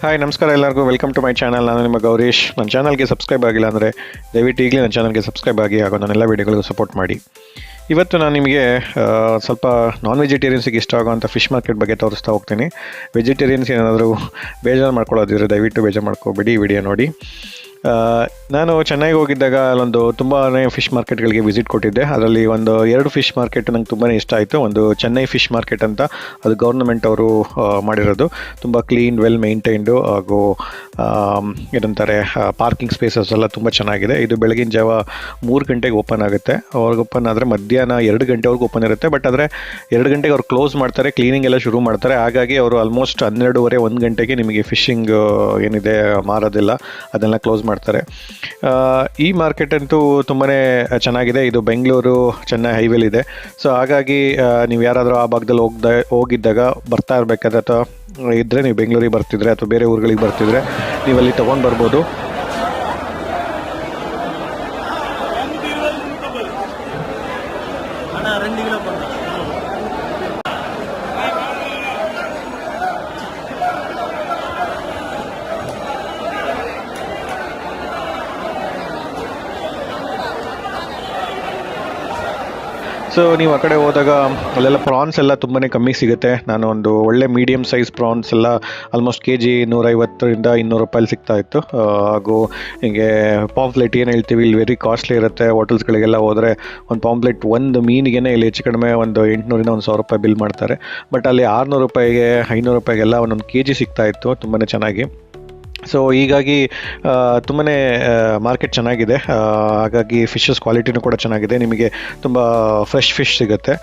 Hi ನಮಸ್ಕಾರ ಎಲ್ಲರಿಗೂ. Welcome to my channel ನಾನು ನಿಮ್ಮ ಗೌರೀಶ್. ನನ್ನ ಚಾನಲ್ಗೆ ಸಬ್ಸ್ಕ್ರೈಬ್ ಆಗಿಲ್ಲ ಅಂದರೆ ದಯವಿಟ್ಟು ಈಗಲೇ ನನ್ನ ಚಾನಲ್ಗೆ ಸಬ್ಸ್ಕ್ರೈಬ್ ಆಗಿ ಹಾಗೂ ನನ್ನೆಲ್ಲ ವೀಡಿಯೋಗಳಿಗೂ ಸಪೋರ್ಟ್ ಮಾಡಿ. ಇವತ್ತು ನಾನು ನಿಮಗೆ ಸ್ವಲ್ಪ ನಾನ್ ವೆಜಿಟೇರಿಯನ್ಸಿಗೆ ಇಷ್ಟ ಆಗುವಂಥ ಫಿಶ್ ಮಾರ್ಕೆಟ್ ಬಗ್ಗೆ ತೋರಿಸ್ತಾ ಹೋಗ್ತೀನಿ. ವೆಜಿಟೇರಿಯನ್ಸ್ ಏನಾದರೂ ಬೇಜಾರು ಮಾಡ್ಕೊಳ್ಳೋದಿದ್ರೆ ದಯವಿಟ್ಟು ಬೇಜಾರು ಮಾಡ್ಕೋಬೇಡಿ ವಿಡಿಯೋ ನೋಡಿ. ನಾನು ಚೆನ್ನೈಗೆ ಹೋಗಿದ್ದಾಗ ಅಲ್ಲೊಂದು ತುಂಬಾ ಫಿಶ್ ಮಾರ್ಕೆಟ್ಗಳಿಗೆ ವಿಸಿಟ್ ಕೊಟ್ಟಿದ್ದೆ. ಅದರಲ್ಲಿ ಒಂದು ಎರಡು ಫಿಶ್ ಮಾರ್ಕೆಟ್ ನಂಗೆ ತುಂಬಾ ಇಷ್ಟ ಆಯಿತು. ಒಂದು ಚೆನ್ನೈ ಫಿಶ್ ಮಾರ್ಕೆಟ್ ಅಂತ ಅದು ಗೌರ್ನಮೆಂಟ್ ಅವರು ಮಾಡಿರೋದು. ತುಂಬ ಕ್ಲೀನ್ ವೆಲ್ ಮೇಂಟೈನ್ಡು ಹಾಗೂ ಏನಂತಾರೆ ಪಾರ್ಕಿಂಗ್ ಸ್ಪೇಸಸ್ ಎಲ್ಲ ತುಂಬ ಚೆನ್ನಾಗಿದೆ. ಇದು ಬೆಳಗಿನ ಜಾವ ಮೂರು ಗಂಟೆಗೆ ಓಪನ್ ಆಗುತ್ತೆ. ಅವ್ರಿಗೆ ಓಪನ್ ಆದರೆ ಮಧ್ಯಾಹ್ನ ಎರಡು ಗಂಟೆವರೆಗೂ ಓಪನ್ ಇರುತ್ತೆ. ಬಟ್ ಆದರೆ ಎರಡು ಗಂಟೆಗೆ ಅವ್ರು ಕ್ಲೋಸ್ ಮಾಡ್ತಾರೆ ಕ್ಲೀನಿಂಗ್ ಎಲ್ಲ ಶುರು ಮಾಡ್ತಾರೆ. ಹಾಗಾಗಿ ಅವರು ಆಲ್ಮೋಸ್ಟ್ ಹನ್ನೆರಡೂವರೆ, ಒಂದು ಗಂಟೆಗೆ ನಿಮಗೆ ಫಿಶಿಂಗ್ ಏನಿದೆ ಮಾರೋದಿಲ್ಲ. ಅದನ್ನೆಲ್ಲ ಕ್ಲೋಸ್ ಮಾಡ್ತಾರೆ. ಆ, ಈ ಮಾರ್ಕೆಟ್ ಅಂತೂ ತುಂಬಾ ಚೆನ್ನಾಗಿದೆ. ಇದು ಬೆಂಗಳೂರು ಚೆನ್ನೈ ಹೈವೇಲಿದೆ ಸೊ ಹಾಗಾಗಿ ನೀವು ಯಾರಾದರೂ ಆ ಭಾಗದಲ್ಲಿ ಹೋಗ್ದ ಹೋಗಿದ್ದಾಗ ಬರ್ತಾ ಇರಬೇಕಾದ್ರೆ ಅಥವಾ ಇದ್ದರೆ ನೀವು ಬೆಂಗಳೂರಿಗೆ ಬರ್ತಿದ್ರೆ ಅಥವಾ ಬೇರೆ ಊರುಗಳಿಗೆ ಬರ್ತಿದ್ರೆ ನೀವು ಅಲ್ಲಿ ತೊಗೊಂಡು ಬರ್ಬೋದು. ಸೊ ನೀವು ಆ ಕಡೆ ಹೋದಾಗ ಅಲ್ಲೆಲ್ಲ ಪ್ರಾನ್ಸ್ ಎಲ್ಲ ತುಂಬಾ ಕಮ್ಮಿ ಸಿಗುತ್ತೆ. ನಾನು ಒಂದು ಒಳ್ಳೆ ಮೀಡಿಯಮ್ ಸೈಜ್ ಪ್ರಾನ್ಸ್ ಎಲ್ಲ ಆಲ್ಮೋಸ್ಟ್ ಕೆ ಜಿ ನೂರೈವತ್ತರಿಂದ ಇನ್ನೂರು ರೂಪಾಯಿ ಸಿಗ್ತಾ ಇತ್ತು. ಹಾಗೂ ಹೀಗೆ ಪಾಂಪ್ಲೆಟ್ ಏನು ಹೇಳ್ತೀವಿ, ಇಲ್ಲಿ ವೆರಿ ಕಾಸ್ಟ್ಲಿ ಇರುತ್ತೆ. ಹೋಟೆಲ್ಸ್ಗಳಿಗೆಲ್ಲ ಹೋದರೆ ಒಂದು ಪಾಂಪ್ಲೆಟ್ ಒಂದು ಮೀನಿಗೆ ಇಲ್ಲಿ ಹೆಚ್ಚು ಕಡಿಮೆ ಒಂದು ಎಂಟುನೂರಿಂದ ಒಂದು ಸಾವಿರ ರೂಪಾಯಿ ಬಿಲ್ ಮಾಡ್ತಾರೆ. ಬಟ್ ಅಲ್ಲಿ ಆರುನೂರು ರೂಪಾಯಿಗೆ, ಐನೂರು ರೂಪಾಯಿಗೆಲ್ಲ ಒಂದೊಂದು ಕೆ ಜಿ ಸಿಗ್ತಾ ಇತ್ತು. ತುಂಬಾ ಚೆನ್ನಾಗಿ. ಸೊ ಹೀಗಾಗಿ ತುಂಬಾ ಮಾರ್ಕೆಟ್ ಚೆನ್ನಾಗಿದೆ. ಹಾಗಾಗಿ ಫಿಶಸ್ ಕ್ವಾಲಿಟಿನೂ ಕೂಡ ಚೆನ್ನಾಗಿದೆ. ನಿಮಗೆ ತುಂಬ ಫ್ರೆಶ್ ಫಿಶ್ ಸಿಗುತ್ತೆ.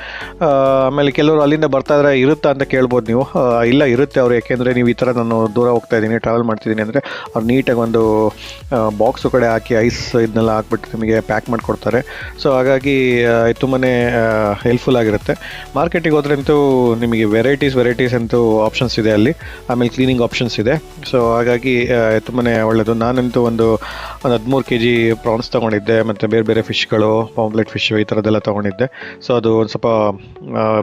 ಆಮೇಲೆ ಕೆಲವರು ಅಲ್ಲಿಂದ ಬರ್ತಾ ಇದ್ರೆ ಇರುತ್ತಾ ಅಂತ ಕೇಳ್ಬೋದು ನೀವು. ಇಲ್ಲ ಇರುತ್ತೆ ಅವರು, ಯಾಕೆಂದರೆ ನೀವು ಈ ಥರ ನಾನು ದೂರ ಹೋಗ್ತಾ ಇದ್ದೀನಿ ಟ್ರಾವೆಲ್ ಮಾಡ್ತಿದ್ದೀನಿ ಅಂದರೆ ಅವ್ರು ನೀಟಾಗಿ ಒಂದು ಬಾಕ್ಸು ಕಡೆ ಹಾಕಿ ಐಸ್ ಇದನ್ನೆಲ್ಲ ಹಾಕ್ಬಿಟ್ಟು ನಿಮಗೆ ಪ್ಯಾಕ್ ಮಾಡಿಕೊಡ್ತಾರೆ. ಸೊ ಹಾಗಾಗಿ ತುಂಬಾ ಹೆಲ್ಪ್ಫುಲ್ ಆಗಿರುತ್ತೆ. ಮಾರ್ಕೆಟಿಗೆ ಹೋದ್ರಂತೂ ನಿಮಗೆ ವೆರೈಟೀಸ್ ವೆರೈಟೀಸ್ ಅಂತೂ ಆಪ್ಷನ್ಸ್ ಇದೆ ಅಲ್ಲಿ. ಆಮೇಲೆ ಕ್ಲೀನಿಂಗ್ ಆಪ್ಷನ್ಸ್ ಇದೆ. ಸೊ ಹಾಗಾಗಿ ತುಂಬಾ ಒಳ್ಳೆಯದು ನಾನಂತೂ ಒಂದು ಒಂದು ಹದಿಮೂರು ಕೆ ಜಿ ಪ್ರಾನ್ಸ್ ತೊಗೊಂಡಿದ್ದೆ, ಮತ್ತು ಬೇರೆ ಬೇರೆ ಫಿಶ್ಗಳು, ಪಾಂಪ್ಲೆಟ್ ಫಿಶ್ ಈ ಥರದ್ದೆಲ್ಲ ತೊಗೊಂಡಿದ್ದೆ. ಸೊ ಅದು ಒಂದು ಸ್ವಲ್ಪ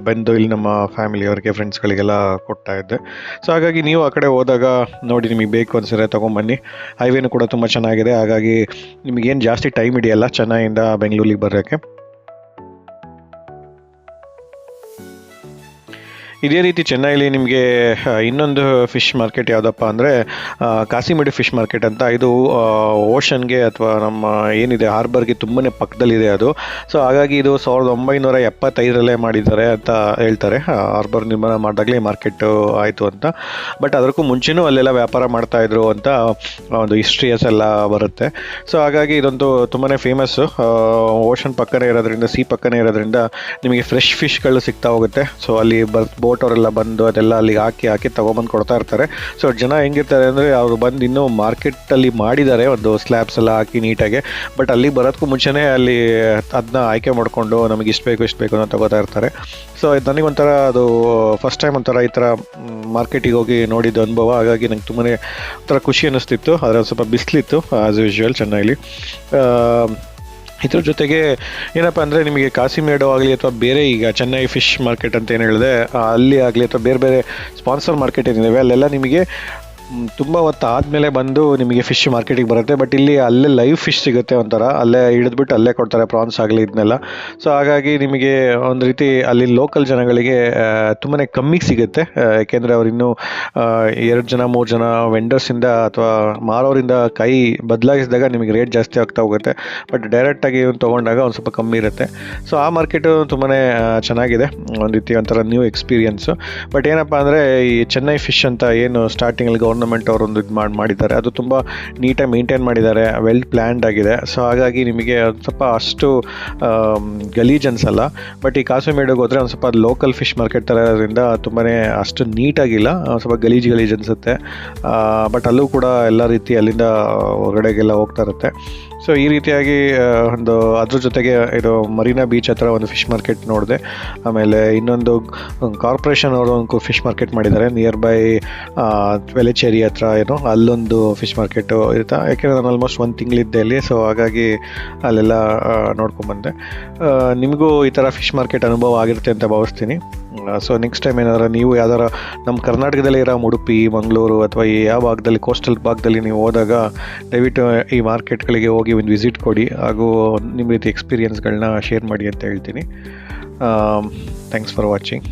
ಬಂದು ಇಲ್ಲಿ ನಮ್ಮ ಫ್ಯಾಮಿಲಿಯವ್ರಿಗೆ ಫ್ರೆಂಡ್ಸ್ಗಳಿಗೆಲ್ಲ ಕೊಡ್ತಾ ಇದ್ದೆ. ಸೊ ಹಾಗಾಗಿ ನೀವು ಆ ಕಡೆ ಹೋದಾಗ ನೋಡಿ ನಿಮಗೆ ಬೇಕು ಅನ್ಸಿದ್ರೆ ತೊಗೊಂಬನ್ನಿ. ಹೈವೇನು ಕೂಡ ತುಂಬ ಚೆನ್ನಾಗಿದೆ. ಹಾಗಾಗಿ ನಿಮಗೇನು ಜಾಸ್ತಿ ಟೈಮ್ ಹಿಡಿಯಲ್ಲ, ಚೆನ್ನೈಯಿಂದ ಬೆಂಗಳೂರಿಗೆ ಬರೋಕ್ಕೆ. ಇದೇ ರೀತಿ ಚೆನ್ನೈಲಿ ನಿಮಗೆ ಇನ್ನೊಂದು ಫಿಶ್ ಮಾರ್ಕೆಟ್ ಯಾವುದಪ್ಪ ಅಂದರೆ ಕಾಸಿಮಡಿ ಫಿಶ್ ಮಾರ್ಕೆಟ್ ಅಂತ ಇದು ಓಷನ್ಗೆ ಅಥವಾ ನಮ್ಮ ಏನಿದೆ, ಹಾರ್ಬರ್ಗೆ ತುಂಬನೇ ಪಕ್ಕದಲ್ಲಿದೆ ಅದು. ಸೊ ಹಾಗಾಗಿ ಇದು ಸಾವಿರದ ಒಂಬೈನೂರ ಎಪ್ಪತ್ತೈದರಲ್ಲೇ ಮಾಡಿದ್ದಾರೆ ಅಂತ ಹೇಳ್ತಾರೆ. ಹಾರ್ಬರ್ ನಿರ್ಮಾಣ ಮಾಡಿದಾಗಲೇ ಮಾರ್ಕೆಟ್ ಆಯಿತು ಅಂತ. ಬಟ್ ಅದಕ್ಕೂ ಮುಂಚೆನೂ ಅಲ್ಲೆಲ್ಲ ವ್ಯಾಪಾರ ಮಾಡ್ತಾ ಇದ್ರು ಅಂತ ಒಂದು ಹಿಸ್ಟ್ರಿಯಸ್ ಎಲ್ಲ ಬರುತ್ತೆ. ಸೊ ಹಾಗಾಗಿ ಇದೊಂದು ತುಂಬಾ ಫೇಮಸ್ಸು ಓಷನ್ ಪಕ್ಕನೇ ಇರೋದ್ರಿಂದ ಸಿ ಪಕ್ಕನೇ ಇರೋದ್ರಿಂದ ನಿಮಗೆ ಫ್ರೆಶ್ ಫಿಶ್ಗಳು ಸಿಗ್ತಾ ಹೋಗುತ್ತೆ. ಸೊ ಅಲ್ಲಿ ಬರ್ ಬೋಟ್ ಅವರೆಲ್ಲ ಬಂದು ಅದೆಲ್ಲ ಅಲ್ಲಿಗೆ ಹಾಕಿ ಹಾಕಿ ತೊಗೊಬಂದು ಕೊಡ್ತಾ ಇರ್ತಾರೆ. ಸೊ ಜನ ಹೆಂಗಿರ್ತಾರೆ ಅಂದರೆ ಅವರು ಬಂದು ಇನ್ನೂ ಮಾರ್ಕೆಟಲ್ಲಿ ಮಾಡಿದ್ದಾರೆ ಒಂದು ಸ್ಲ್ಯಾಬ್ಸ್ ಎಲ್ಲ ಹಾಕಿ ನೀಟಾಗಿ. ಬಟ್ ಅಲ್ಲಿಗೆ ಬರೋದಕ್ಕೂ ಮುಂಚೆನೇ ಅಲ್ಲಿ ಅದನ್ನ ಆಯ್ಕೆ ಮಾಡಿಕೊಂಡು ನಮಗೆ ಇಷ್ಟು ಬೇಕು ಇಷ್ಟು ಬೇಕು ಅಂತ ತಗೋತಾ ಇರ್ತಾರೆ. ಸೊ ನನಗೆ ನನಗೊಂಥರ ಅದು ಫಸ್ಟ್ ಟೈಮ್ ಒಂಥರ ಈ ಥರ ಮಾರ್ಕೆಟಿಗೆ ಹೋಗಿ ನೋಡಿದ ಅನುಭವ. ಹಾಗಾಗಿ ನಂಗೆ ತುಂಬಾ ಒಂಥರ ಖುಷಿ ಅನ್ನಿಸ್ತಿತ್ತು. ಒಂದು ಸ್ವಲ್ಪ ಬಿಸಿಲಿತ್ತು ಆ್ಯಸ್ ಯೂಶ್ವಲ್ ಚೆನ್ನೈಲಿ ಇದ್ರ ಜೊತೆಗೆ ಏನಪ್ಪ ಅಂದರೆ ನಿಮಗೆ ಕಾಸಿಮೇಡೋ ಆಗಲಿ ಅಥವಾ ಬೇರೆ ಈಗ ಚೆನ್ನೈ ಫಿಶ್ ಮಾರ್ಕೆಟ್ ಅಂತ ಏನು ಹೇಳಿದೆ ಅಲ್ಲಿ ಆಗಲಿ ಅಥವಾ ಬೇರೆ ಬೇರೆ ಸ್ಪಾನ್ಸರ್ ಮಾರ್ಕೆಟ್ ಏನಿದ್ದಾವೆ ಅಲ್ಲೆಲ್ಲ ನಿಮಗೆ ತುಂಬ ಹೊತ್ತು ಆದಮೇಲೆ ಬಂದು ನಿಮಗೆ ಫಿಶ್ ಮಾರ್ಕೆಟಿಗೆ ಬರುತ್ತೆ. ಬಟ್ ಇಲ್ಲಿ ಅಲ್ಲೇ ಲೈವ್ ಫಿಶ್ ಸಿಗುತ್ತೆ ಒಂಥರ. ಅಲ್ಲೇ ಹಿಡಿದ್ಬಿಟ್ಟು ಅಲ್ಲೇ ಕೊಡ್ತಾರೆ ಪ್ರಾನ್ಸ್ ಆಗಲಿ ಇದನ್ನೆಲ್ಲ ಸೊ ಹಾಗಾಗಿ ನಿಮಗೆ ಒಂದು ರೀತಿ ಅಲ್ಲಿ ಲೋಕಲ್ ಜನಗಳಿಗೆ ತುಂಬಾ ಕಮ್ಮಿಗೆ ಸಿಗುತ್ತೆ. ಯಾಕೆಂದ್ರೆ ಯಾಕೆಂದರೆ ಅವ್ರು ಇನ್ನೂ ಎರಡು ಜನ, ಮೂರು ಜನ ವೆಂಡರ್ಸಿಂದ ಅಥವಾ ಮಾರೋರಿಂದ ಕೈ ಬದಲಾಯಿಸಿದಾಗ ನಿಮಗೆ ರೇಟ್ ಜಾಸ್ತಿ ಆಗ್ತಾ ಹೋಗುತ್ತೆ. ಬಟ್ ಡೈರೆಕ್ಟಾಗಿ ತೊಗೊಂಡಾಗ ಒಂದು ಸ್ವಲ್ಪ ಕಮ್ಮಿ ಇರುತ್ತೆ. ಸೊ ಆ ಮಾರ್ಕೆಟು ತುಂಬಾ ಚೆನ್ನಾಗಿದೆ. ಒಂದು ರೀತಿ ಒಂಥರ ನ್ಯೂ ಎಕ್ಸ್ಪೀರಿಯನ್ಸು ಬಟ್ ಏನಪ್ಪ ಅಂದರೆ ಈ ಚೆನ್ನೈ ಫಿಶ್ ಅಂತ ಏನು ಸ್ಟಾರ್ಟಿಂಗಲ್ಲಿ ಗೌರ್ಮೆಂಟ್ ಅವರು ಒಂದು ಇದು ಮಾಡಿ, ಮಾಡಿದ್ದಾರೆ. ಅದು ತುಂಬ ನೀಟಾಗಿ ಮೇಂಟೈನ್ ಮಾಡಿದ್ದಾರೆ. ವೆಲ್ ಪ್ಲ್ಯಾಂಡ್ ಆಗಿದೆ. ಸೊ ಹಾಗಾಗಿ ನಿಮಗೆ ಸ್ವಲ್ಪ ಅಷ್ಟು ಗಲೀಜ್ ಅನ್ಸಲ್ಲ ಬಟ್ ಈ ಕಾಸುಮೇಡಿಗೆ ಹೋದರೆ ಒಂದು ಸ್ವಲ್ಪ ಲೋಕಲ್ ಫಿಶ್ ಮಾರ್ಕೆಟ್ ಥರ ಇರೋದ್ರಿಂದ ತುಂಬಾ ಅಷ್ಟು ನೀಟಾಗಿಲ್ಲ ಸ್ವಲ್ಪ ಗಲೀಜ್ ಗಲೀಜ್ ಅನಿಸುತ್ತೆ. ಬಟ್ ಅಲ್ಲೂ ಕೂಡ ಎಲ್ಲ ರೀತಿ ಅಲ್ಲಿಂದ ಹೊರಗಡೆಗೆಲ್ಲ ಹೋಗ್ತಾ ಇರುತ್ತೆ. ಸೊ ಈ ರೀತಿಯಾಗಿ ಒಂದು ಅದ್ರ ಜೊತೆಗೆ ಇದು ಮರೀನಾ ಬೀಚ್ ಹತ್ರ ಒಂದು ಫಿಶ್ ಮಾರ್ಕೆಟ್ ನೋಡಿದೆ. ಆಮೇಲೆ ಇನ್ನೊಂದು ಕಾರ್ಪೊರೇಷನ್ ಅವರು ಒಂದು ಫಿಶ್ ಮಾರ್ಕೆಟ್ ಮಾಡಿದ್ದಾರೆ. ನಿಯರ್ ಬೈ ವೆಲೆಚೇರಿ ಹತ್ರ ಏನೋ, ಅಲ್ಲೊಂದು ಫಿಶ್ ಮಾರ್ಕೆಟು ಇರುತ್ತೆ? ಯಾಕೆಂದರೆ ನಾನು ಆಲ್ಮೋಸ್ಟ್ ಒಂದು ತಿಂಗಳಿದ್ದೆ ಅಲ್ಲಿ ಸೊ ಹಾಗಾಗಿ ಅಲ್ಲೆಲ್ಲ ನೋಡ್ಕೊಂಬಂದೆ ನಿಮಗೂ ಈ ಥರ ಫಿಶ್ ಮಾರ್ಕೆಟ್ ಅನುಭವ ಆಗಿರುತ್ತೆ ಅಂತ ಭಾವಿಸ್ತೀನಿ. ಸೊ ನೆಕ್ಸ್ಟ್ ಟೈಮ್ ಏನಾದ್ರು ನೀವು ಯಾವ್ದಾರ ನಮ್ಮ ಕರ್ನಾಟಕದಲ್ಲಿ ಇರೋ ಉಡುಪಿ, ಮಂಗಳೂರು ಅಥವಾ ಈ ಯಾವ ಭಾಗದಲ್ಲಿ ಕೋಸ್ಟಲ್ ಭಾಗದಲ್ಲಿ ನೀವು ಹೋದಾಗ, ದಯವಿಟ್ಟು ಈ ಮಾರ್ಕೆಟ್ಗಳಿಗೆ ಹೋಗಿ ಒಂದು ವಿಸಿಟ್ ಕೊಡಿ. ಹಾಗೂ ನಿಮ್ಮ ರೀತಿ ಎಕ್ಸ್ಪೀರಿಯನ್ಸ್ಗಳನ್ನ ಶೇರ್ ಮಾಡಿ ಅಂತ ಹೇಳ್ತೀನಿ. Thanks for watching